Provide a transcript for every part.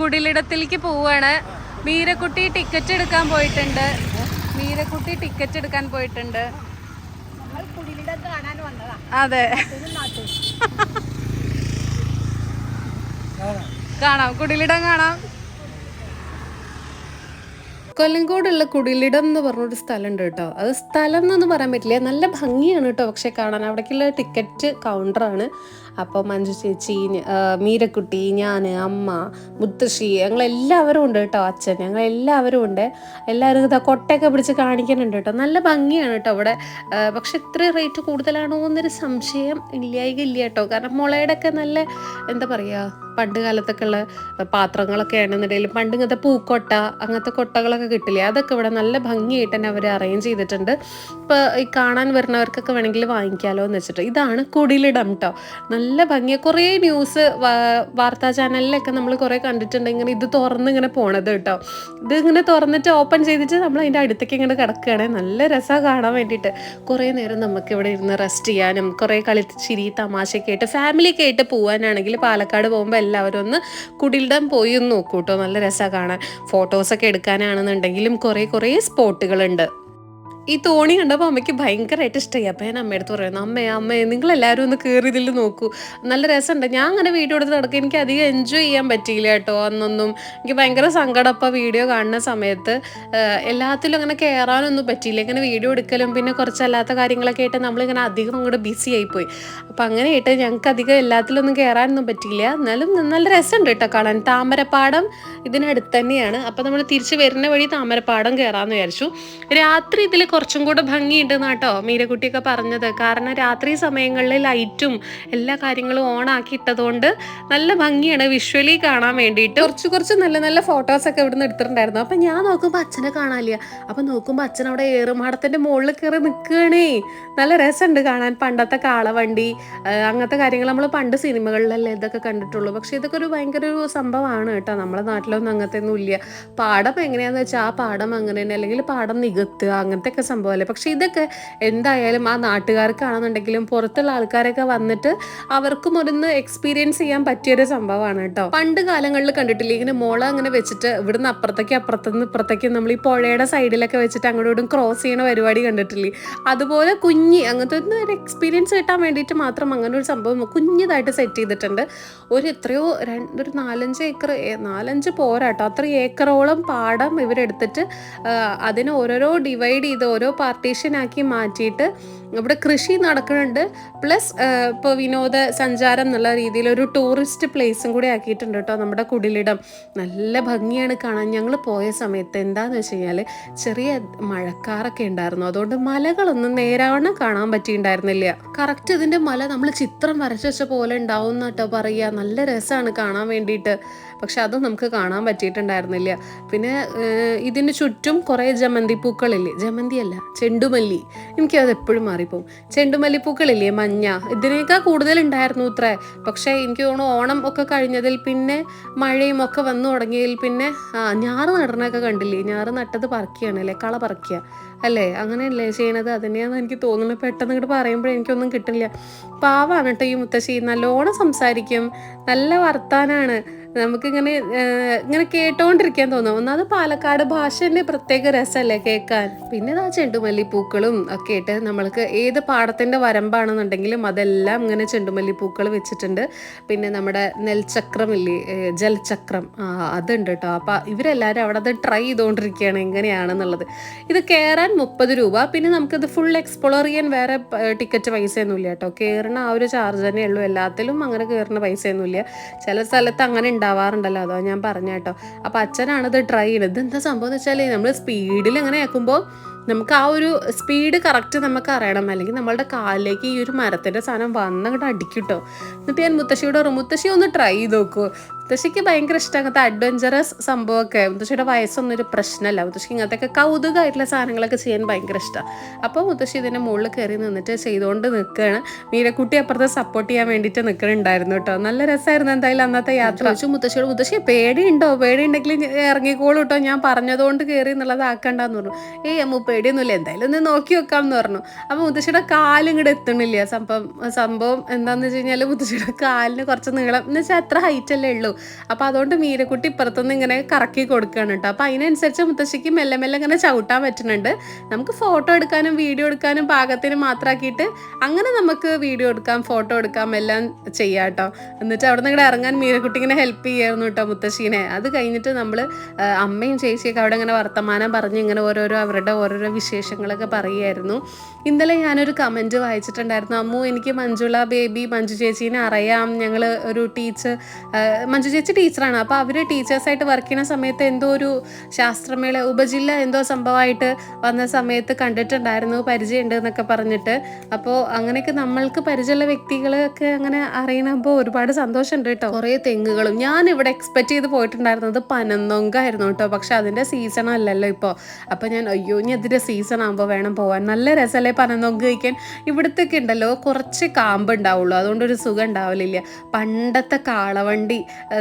കുടിലിടത്തിലേക്ക് പോവാണ്. മീരക്കുട്ടി ടിക്കറ്റ് എടുക്കാൻ പോയിട്ടുണ്ട്. മീരക്കുട്ടി ടിക്കറ്റ് എടുക്കാൻ പോയിട്ടുണ്ട്. നമ്മൾ കുടിലിടം കാണാൻ വന്നതാ. അതെ. കാണാം. കുടിലിടം കാണാം. കൊല്ലങ്കോടുള്ള കുടിലിടം എന്ന് പറഞ്ഞൊരു സ്ഥലമുണ്ട് കേട്ടോ. അത് സ്ഥലം എന്നൊന്നും പറയാൻ പറ്റില്ല. നല്ല ഭംഗിയാണ് കേട്ടോ. പക്ഷെ കാണാൻ അവിടേക്കുള്ള ടിക്കറ്റ് കൗണ്ടറാണ് അപ്പോൾ മഞ്ജു ചേച്ചി മീരക്കുട്ടി ഞാൻ അമ്മ മുത്തശ്ശി ഞങ്ങളെല്ലാവരും ഉണ്ട് കേട്ടോ അച്ഛൻ ഞങ്ങളെല്ലാവരും ഉണ്ട്. എല്ലാവരും ഇതാ കൊട്ടയൊക്കെ പിടിച്ച് കാണിക്കുന്നുണ്ട് കേട്ടോ. നല്ല ഭംഗിയാണ് കേട്ടോ അവിടെ. പക്ഷെ ഇത്ര റേറ്റ് കൂടുതലാണോ എന്നൊരു സംശയം ഇല്ലായിക ഇല്ല കേട്ടോ. കാരണം മുളയുടെ ഒക്കെ നല്ല എന്താ പറയുക പണ്ട് കാലത്തൊക്കെ ഉള്ള പാത്രങ്ങളൊക്കെ ആണെന്നുണ്ടെങ്കിൽ പണ്ട് ഇങ്ങനത്തെ പൂക്കൊട്ട അങ്ങനത്തെ കൊട്ടകളൊക്കെ കിട്ടില്ലേ? അതൊക്കെ ഇവിടെ നല്ല ഭംഗിയായിട്ട് തന്നെ അവർ അറേഞ്ച് ചെയ്തിട്ടുണ്ട്. ഇപ്പോൾ ഈ കാണാൻ വരുന്നവർക്കൊക്കെ വേണമെങ്കിൽ വാങ്ങിക്കാമല്ലോ എന്ന് വെച്ചിട്ട്. ഇതാണ് കുടിലിടം കേട്ടോ. നല്ല ഭംഗിയ. കുറേ ന്യൂസ് വാർത്താ ചാനലിലൊക്കെ നമ്മൾ കുറേ കണ്ടിട്ടുണ്ട്. ഇങ്ങനെ ഇത് തുറന്ന് ഇങ്ങനെ പോണത് കേട്ടോ. ഇത് ഇങ്ങനെ തുറന്നിട്ട് ഓപ്പൺ ചെയ്തിട്ട് നമ്മൾ അതിന്റെ അടുത്തേക്ക് ഇങ്ങനെ കിടക്കുകയാണ് നല്ല രസമാണ് കാണാൻ വേണ്ടിയിട്ട്. കുറേ നേരം നമുക്ക് ഇവിടെ ഇരുന്ന് റെസ്റ്റ് ചെയ്യാനും കുറേ കളി ചിരി തമാശയൊക്കെ ആയിട്ട് ഫാമിലിയൊക്കെ ആയിട്ട് പോകാനാണെങ്കിൽ പാലക്കാട് പോകുമ്പോൾ എല്ലാവരും ഒന്ന് കുടിലിടം പോയി ഒന്ന് നോക്കൂ കേട്ടോ. നല്ല രസമാണ് കാണാൻ. ഫോട്ടോസൊക്കെ എടുക്കാനാണെന്നുണ്ടെങ്കിലും കുറേ കുറേ സ്പോട്ടുകളുണ്ട് ഈ തോണി കണ്ടപ്പോൾ അമ്മയ്ക്ക് ഭയങ്കരമായിട്ട് ഇഷ്ടമായി അപ്പം ഞാൻ അമ്മയടുത്ത് പറയുന്നു അമ്മേ അമ്മേ നിങ്ങളെല്ലാവരും ഒന്ന് കയറി ഇതിൽ നോക്കൂ. നല്ല രസമുണ്ട്. ഞാൻ അങ്ങനെ വീഡിയോ എടുത്ത് നടക്കുക എനിക്ക് അധികം എൻജോയ് ചെയ്യാൻ പറ്റിയില്ല കേട്ടോ അന്നൊന്നും. എനിക്ക് ഭയങ്കര സങ്കടം അപ്പോൾ വീഡിയോ കാണുന്ന സമയത്ത്. എല്ലാത്തിലും അങ്ങനെ കയറാനൊന്നും പറ്റിയില്ല. ഇങ്ങനെ വീഡിയോ എടുക്കലും പിന്നെ കുറച്ചല്ലാത്ത കാര്യങ്ങളൊക്കെ ആയിട്ട് നമ്മളിങ്ങനെ അധികം അങ്ങോട്ട് ബിസി ആയിപ്പോയി. അപ്പം അങ്ങനെ ആയിട്ട് ഞങ്ങൾക്ക് അധികം എല്ലാത്തിലൊന്നും കയറാനൊന്നും പറ്റിയില്ല. എന്നാലും നല്ല രസമുണ്ട് കേട്ടോ കാണാൻ. താമരപ്പാടം ഇതിനടുത്ത് തന്നെയാണ്. അപ്പം നമ്മൾ തിരിച്ച് വരുന്ന വഴി താമരപ്പാടം കയറാമെന്ന് വിചാരിച്ചു. രാത്രി ഇതിൽ കുറച്ചും കൂടെ ഭംഗിയുണ്ട് കേട്ടോ മീരക്കുട്ടിയൊക്കെ പറഞ്ഞത്. കാരണം രാത്രി സമയങ്ങളിൽ ലൈറ്റും എല്ലാ കാര്യങ്ങളും ഓൺ ആക്കി ഇട്ടതുകൊണ്ട് നല്ല ഭംഗിയാണ് വിഷ്വലി കാണാൻ വേണ്ടിയിട്ട്. കുറച്ച് കുറച്ച് നല്ല നല്ല ഫോട്ടോസ് ഒക്കെ ഇവിടുന്ന് എടുത്തിട്ടുണ്ടായിരുന്നു. അപ്പം ഞാൻ നോക്കുമ്പോൾ അച്ഛനെ കാണാനില്ല. അപ്പം നോക്കുമ്പോൾ അച്ഛൻ അവിടെ ഏറുമാടത്തിന്റെ മുകളിൽ കയറി നിൽക്കുകയാണേ നല്ല രസമുണ്ട് കാണാൻ. പണ്ടത്തെ കാളവണ്ടി അങ്ങനത്തെ കാര്യങ്ങൾ നമ്മൾ പണ്ട് സിനിമകളിലല്ലേ ഇതൊക്കെ കണ്ടിട്ടുള്ളൂ. പക്ഷെ ഇതൊക്കെ ഒരു ഭയങ്കര ഒരു സംഭവമാണ് കേട്ടോ. നമ്മുടെ നാട്ടിലൊന്നും അങ്ങനത്തെ ഒന്നും ഇല്ല പാടം എങ്ങനെയാന്ന് വെച്ചാൽ ആ പാടം അങ്ങനെ തന്നെ. അല്ലെങ്കിൽ പാടം നികത്തുക അങ്ങനത്തെ ഒക്കെ സംഭവമല്ലേ? പക്ഷെ ഇതൊക്കെ എന്തായാലും ആ നാട്ടുകാർക്കാണെന്നുണ്ടെങ്കിലും പുറത്തുള്ള ആൾക്കാരൊക്കെ വന്നിട്ട് അവർക്കും ഒന്ന് എക്സ്പീരിയൻസ് ചെയ്യാൻ പറ്റിയൊരു സംഭവമാണ് കേട്ടോ. പണ്ട് കാലങ്ങളിൽ കണ്ടിട്ടില്ല ഇങ്ങനെ മോള അങ്ങനെ വെച്ചിട്ട് ഇവിടുന്ന് അപ്പുറത്തേക്ക് അപ്പുറത്തുനിന്ന് ഇപ്പുറത്തേക്ക് നമ്മൾ ഈ പുഴയുടെ സൈഡിലൊക്കെ വെച്ചിട്ട് അങ്ങോട്ടും ക്രോസ് ചെയ്യണ പരിപാടി കണ്ടിട്ടില്ലേ? അതുപോലെ കുഞ്ഞി അങ്ങനത്തെ ഒരു എക്സ്പീരിയൻസ് കിട്ടാൻ വേണ്ടിയിട്ട് മാത്രം അങ്ങനെ ഒരു സംഭവം കുഞ്ഞിതായിട്ട് സെറ്റ് ചെയ്തിട്ടുണ്ട്. ഒരു എത്രയോ രണ്ട് ഒരു നാലഞ്ച് ഏക്കർ നാലഞ്ച് പോരാട്ടോ. അത്ര ഏക്കറോളം പാടം ഇവരെടുത്തിട്ട് അതിനെ ഓരോരോ ഡിവൈഡ് ചെയ്ത് ഓരോ പാർട്ടീഷൻ ആക്കി മാറ്റിയിട്ട് ഇവിടെ കൃഷി നടക്കുന്നുണ്ട്. പ്ലസ് ഇപ്പോൾ വിനോദ സഞ്ചാരം എന്നുള്ള രീതിയിൽ ഒരു ടൂറിസ്റ്റ് പ്ലേസും കൂടി ആക്കിയിട്ടുണ്ട് കേട്ടോ നമ്മുടെ കുടിലിടം. നല്ല ഭംഗിയാണ് കാണാൻ. ഞങ്ങൾ പോയ സമയത്ത് എന്താന്ന് വെച്ച് കഴിഞ്ഞാൽ ചെറിയ മഴക്കാറൊക്കെ ഉണ്ടായിരുന്നു. അതുകൊണ്ട് മലകളൊന്നും നേരാവണ്ണം കാണാൻ പറ്റിയിട്ടുണ്ടായിരുന്നില്ല. കറക്റ്റ് ഇതിന്റെ മല നമ്മൾ ചിത്രം വരച്ച വെച്ച പോലെ ഉണ്ടാവും എന്നാട്ടോ പറയുക. നല്ല രസമാണ് കാണാൻ വേണ്ടിയിട്ട്. പക്ഷെ അത് നമുക്ക് കാണാൻ പറ്റിയിട്ടുണ്ടായിരുന്നില്ല. പിന്നെ ഇതിന് ചുറ്റും കുറേ ജമന്തി പൂക്കളില്ലേ ജമന്തി അല്ല ചെണ്ടുമല്ലി. എനിക്കത് എപ്പോഴും മാറിപ്പോവും. ചെണ്ടുമല്ലി പൂക്കളില്ലേ മഞ്ഞ. ഇതിനേക്കാൾ കൂടുതൽ ഉണ്ടായിരുന്നു ഇത്രേ. പക്ഷേ എനിക്ക് തോന്നുന്നു ഓണം ഒക്കെ കഴിഞ്ഞതിൽ പിന്നെ മഴയും ഒക്കെ വന്നു തുടങ്ങിയതിൽ പിന്നെ ആ ഞാറ് നടനൊക്കെ കണ്ടില്ലേ? ഞാറ് നട്ടത് പറക്കുകയാണ് അല്ലേ? കള പറക്കുക അല്ലേ? അങ്ങനെയല്ലേ ചെയ്യണത്? അതിനെയാണ് എനിക്ക് തോന്നുന്നത്. പെട്ടെന്ന് ഇങ്ങോട്ട് പറയുമ്പോഴേ എനിക്കൊന്നും കിട്ടില്ല പാവാണ് കേട്ടോ ഈ മുത്തശ്ശി. നല്ലോണം സംസാരിക്കും. നല്ല വർത്താനാണ്. നമുക്കിങ്ങനെ ഇങ്ങനെ കേട്ടോണ്ടിരിക്കാൻ തോന്നും. ഒന്നാമത് പാലക്കാട് ഭാഷേന്റെ പ്രത്യേക രസമല്ലേ കേൾക്കാൻ. പിന്നെ ഇതാ ചെണ്ടുമല്ലി പൂക്കളും ഒക്കെ ആയിട്ട് നമ്മൾക്ക് ഏത് പാടത്തിന്റെ വരമ്പാണെന്നുണ്ടെങ്കിലും അതെല്ലാം ഇങ്ങനെ ചെണ്ടുമല്ലി പൂക്കൾ വെച്ചിട്ടുണ്ട്. പിന്നെ നമ്മുടെ നെൽചക്രമില്ലേ ജലചക്രം ആ അതുണ്ട് കേട്ടോ അപ്പോൾ ഇവരെല്ലാവരും അവിടെ അത് ട്രൈ ചെയ്തുകൊണ്ടിരിക്കുകയാണ് എങ്ങനെയാണെന്നുള്ളത്. ഇത് കയറാൻ മുപ്പത് രൂപ. പിന്നെ നമുക്കിത് ഫുൾ എക്സ്പ്ലോർ ചെയ്യാൻ വേറെ ടിക്കറ്റ് പൈസയൊന്നുമില്ല കേട്ടോ കയറുന്ന ആ ഒരു ചാർജ് തന്നെ ഉള്ളൂ. എല്ലാത്തിലും അങ്ങനെ കയറുന്ന പൈസയൊന്നുമില്ല. ചില സ്ഥലത്ത് അങ്ങനെ ഉണ്ടാവാറുണ്ടല്ലോ. അതോ ഞാൻ പറഞ്ഞ കേട്ടോ. അച്ഛനാണ് ഇത് ട്രൈ ചെയ്യുന്നത് ഇതെന്താ സംഭവം എന്ന് വെച്ചാൽ നമ്മൾ സ്പീഡിൽ അങ്ങനെ ആക്കുമ്പോൾ നമുക്ക് ആ ഒരു സ്പീഡ് കറക്റ്റ് നമുക്ക് അറിയണം. അല്ലെങ്കിൽ നമ്മളുടെ കാലിലേക്ക് ഈ ഒരു മരത്തിന്റെ സാധനം വന്നങ്ങോട്ട് അടിക്കിട്ടോ കേട്ടോ എന്നിട്ട് ഞാൻ മുത്തശ്ശിയോട് പറഞ്ഞു മുത്തശ്ശി ഒന്ന് ട്രൈ ചെയ്ത് നോക്കൂ. മുത്തശ്ശിക്ക് ഭയങ്കര ഇഷ്ടം അങ്ങനത്തെ അഡ്വഞ്ചറസ് സംഭവമൊക്കെ. മുത്തശ്ശിയുടെ വയസ്സൊന്നും ഒരു പ്രശ്നമല്ല. മുത്തശ്ശിക്ക് ഇങ്ങനത്തെ കൗതുകമായിട്ടുള്ള സാധനങ്ങളൊക്കെ ചെയ്യാൻ ഭയങ്കര ഇഷ്ടമാണ് അപ്പോൾ മുത്തശ്ശി ഇതിന്റെ മുകളിൽ കയറി നിന്നിട്ട് ചെയ്തുകൊണ്ട് നിൽക്കുകയാണ് മീരക്കുട്ടി അപ്പുറത്തെ സപ്പോർട്ട് ചെയ്യാൻ വേണ്ടിയിട്ട് നിൽക്കുന്നുണ്ടായിരുന്നു കേട്ടോ നല്ല രസമായിരുന്നു എന്തായാലും അന്നത്തെ യാത്ര. ചോദിച്ചു മുത്തശ്ശിയോട് മുത്തശ്ശി പേടിയുണ്ടോ? പേടിയുണ്ടെങ്കിൽ ഇറങ്ങിക്കോളൂ കേട്ടോ ഞാൻ പറഞ്ഞതുകൊണ്ട് കയറി എന്നുള്ളത് ആക്കണ്ടെന്ന് പറഞ്ഞു. ഏയ് അമ്മ പേടിയൊന്നുമില്ല. എന്തായാലും ഒന്ന് നോക്കി വെക്കാം എന്ന് പറഞ്ഞു. അപ്പോൾ മുത്തശ്ശിയുടെ കാലും ഇങ്ങോട്ട് എത്തണില്ല. സംഭവം സംഭവം എന്താണെന്ന് വെച്ച് കഴിഞ്ഞാൽ മുത്തശ്ശിയുടെ കാലിന് കുറച്ച് നീളം. എന്ന് വെച്ചാൽ അത്ര ഹൈറ്റ് അല്ലേ ഉള്ളൂ. അപ്പോൾ അതുകൊണ്ട് മീരക്കുട്ടി ഇപ്പുറത്തുനിന്ന് ഇങ്ങനെ കറക്കി കൊടുക്കുകയാണ് കേട്ടോ അപ്പോൾ അതിനനുസരിച്ച് മുത്തശ്ശിക്ക് മെല്ലെ മെല്ലെ ഇങ്ങനെ ചവിട്ടാൻ പറ്റുന്നുണ്ട്. നമുക്ക് ഫോട്ടോ എടുക്കാനും വീഡിയോ എടുക്കാനും പാകത്തിന് മാത്രമാക്കിയിട്ട് അങ്ങനെ നമുക്ക് വീഡിയോ എടുക്കാം ഫോട്ടോ എടുക്കാം എല്ലാം ചെയ്യാം കേട്ടോ എന്നിട്ട് അവിടെ നിന്ന് ഇറങ്ങാൻ മീരക്കുട്ടി ഇങ്ങനെ ഹെൽപ്പ് ചെയ്യായിരുന്നു കേട്ടോ മുത്തശ്ശീനെ. അത് കഴിഞ്ഞിട്ട് നമ്മൾ അമ്മയും ചേച്ചിയൊക്കെ അവിടെ ഇങ്ങനെ വർത്തമാനം പറഞ്ഞ് ഇങ്ങനെ ഓരോരോ അവരുടെ ഓരോരോ വിശേഷങ്ങളൊക്കെ പറയുമായിരുന്നു ഇന്നലെ ഞാനൊരു കമന്റ് വായിച്ചിട്ടുണ്ടായിരുന്നു. അമ്മു എനിക്ക് മഞ്ജുള ബേബി മഞ്ജു ചേച്ചീനെ അറിയാം. ഞങ്ങൾ ഒരു ടീച്ചർ മഞ്ജു ചേച്ചി ടീച്ചറാണ് അപ്പോൾ അവർ ടീച്ചേഴ്സായിട്ട് വർക്ക് ചെയ്യുന്ന സമയത്ത് എന്തോ ഒരു ശാസ്ത്രമേള ഉപജില്ല എന്തോ സംഭവമായിട്ട് വന്ന സമയത്ത് കണ്ടിട്ടുണ്ടായിരുന്നു. പരിചയമുണ്ട് എന്നൊക്കെ പറഞ്ഞിട്ട്. അപ്പോൾ അങ്ങനെയൊക്കെ നമ്മൾക്ക് പരിചയമുള്ള വ്യക്തികളൊക്കെ അങ്ങനെ അറിയണമ്പോൾ ഒരുപാട് സന്തോഷമുണ്ട് കേട്ടോ കുറേ തെങ്ങുകളും. ഞാൻ ഇവിടെ എക്സ്പെക്ട് ചെയ്ത് പോയിട്ടുണ്ടായിരുന്നത് പനന്നൊങ്കായിരുന്നു കേട്ടോ. പക്ഷെ അതിന്റെ സീസൺ അല്ലല്ലോ ഇപ്പോൾ അപ്പോൾ ഞാൻ അയ്യോ ഇനി അതിന്റെ സീസൺ ആകുമ്പോൾ വേണം പോകാൻ നല്ല രസമല്ലേ പനന്നൊങ്ക് കഴിക്കാൻ? ഇവിടുത്തൊക്കെ ഉണ്ടല്ലോ കുറച്ച് കാമ്പ് ഉണ്ടാവുള്ളൂ. അതുകൊണ്ട് ഒരു സുഖം ഉണ്ടാവലില്ല. പണ്ടത്തെ കാളവണ്ടി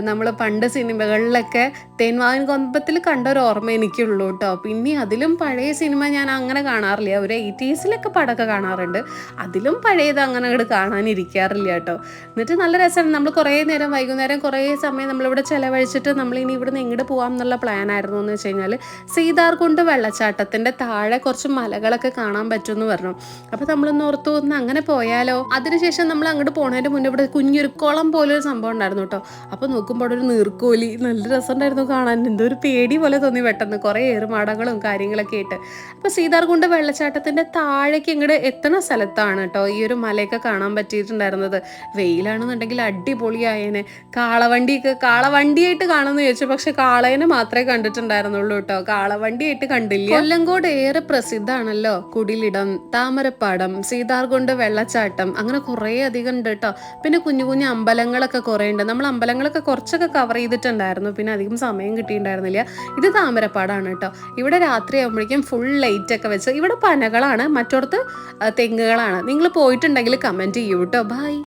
നമ്മൾ പണ്ട് സിനിമകളിലൊക്കെ തേൻവാൻ കൊമ്പത്തിൽ കണ്ട ഒരു ഓർമ്മ എനിക്കുള്ളൂ കേട്ടോ. പിന്നെ അതിലും പഴയ സിനിമ ഞാൻ അങ്ങനെ കാണാറില്ല. ഒരു എയ്റ്റീസിലൊക്കെ പടമൊക്കെ കാണാറുണ്ട്. അതിലും പഴയത് അങ്ങനെ അങ്ങോട്ട് കാണാനിരിക്കാറില്ല കേട്ടോ. എന്നിട്ട് നല്ല രസമാണ്. നമ്മൾ കുറേ നേരം വൈകുന്നേരം കുറേ സമയം നമ്മളിവിടെ ചിലവഴിച്ചിട്ട് നമ്മൾ ഇനി ഇവിടുന്ന് എങ്ങോട്ട് പോകാം എന്നുള്ള പ്ലാൻ ആയിരുന്നു എന്ന് വെച്ച് കഴിഞ്ഞാൽ സീതാർകുണ്ട് വെള്ളച്ചാട്ടത്തിന്റെ താഴെ കുറച്ച് മലകളൊക്കെ കാണാൻ പറ്റുമെന്ന് പറഞ്ഞു. അപ്പോൾ നമ്മളൊന്ന് ഓർത്തു ഒന്ന് അങ്ങനെ പോയാലോ? അതിനുശേഷം നമ്മൾ അങ്ങോട്ട് പോണതിന്റെ മുന്നേ ഇവിടെ കുഞ്ഞൊരു കുളം പോലെ ഒരു സംഭവം ഉണ്ടായിരുന്നു കേട്ടോ. അപ്പോൾ നോക്കുമ്പോൾ ഒരു നീർക്കോലി നല്ല രസമുണ്ടായിരുന്നു കാണാൻ. എന്തോ ഒരു പേടി പോലെ തോന്നി പെട്ടെന്ന് കുറേ ഏറുമാടങ്ങളും കാര്യങ്ങളൊക്കെ ആയിട്ട്. അപ്പോൾ സീതാർകുണ്ട് വെള്ളച്ചാട്ടത്തിന്റെ താഴേക്ക് ഇങ്ങോട്ട് എത്തണ സ്ഥലത്താണ് കേട്ടോ ഈ ഒരു മലയൊക്കെ കാണാൻ പറ്റിയിട്ടുണ്ടായിരുന്നത്. വെയിലാണെന്നുണ്ടെങ്കിൽ അടിപൊളിയായേനെ. കാളവണ്ടിയൊക്കെ കാളവണ്ടിയായിട്ട് കാണുമെന്ന് ചോദിച്ചു പക്ഷെ കാളേനെ മാത്രമേ കണ്ടിട്ടുണ്ടായിരുന്നുള്ളൂ കേട്ടോ. കാളവണ്ടിയായിട്ട് കണ്ടില്ല. കൊല്ലങ്കോട് ഏറെ പ്രസിദ്ധമാണല്ലോ. കുടിലിടം താമരപ്പാടം സീതാർകുണ്ട് വെള്ളച്ചാട്ടം അങ്ങനെ കുറേ അധികം ഉണ്ട് കേട്ടോ. പിന്നെ കുഞ്ഞു കുഞ്ഞു അമ്പലങ്ങളൊക്കെ കുറേ ഉണ്ട്. നമ്മൾ അമ്പലങ്ങളൊക്കെ കുറച്ചൊക്കെ കവർ ചെയ്തിട്ടുണ്ടായിരുന്നു. പിന്നെ അധികം സമയം കിട്ടിയിട്ടുണ്ടായിരുന്നില്ല. ഇത് താമരപ്പാടാണ് കേട്ടോ. ഇവിടെ രാത്രി ആകുമ്പോഴേക്കും ഫുൾ ലൈറ്റ് ഒക്കെ വെച്ച്. ഇവിടെ പനകളാണ്. മറ്റോടത്ത് തെങ്ങുകളാണ്. നിങ്ങൾ പോയിട്ടുണ്ടെങ്കിൽ കമന്റ് ചെയ്യൂ കേട്ടോ. ബൈ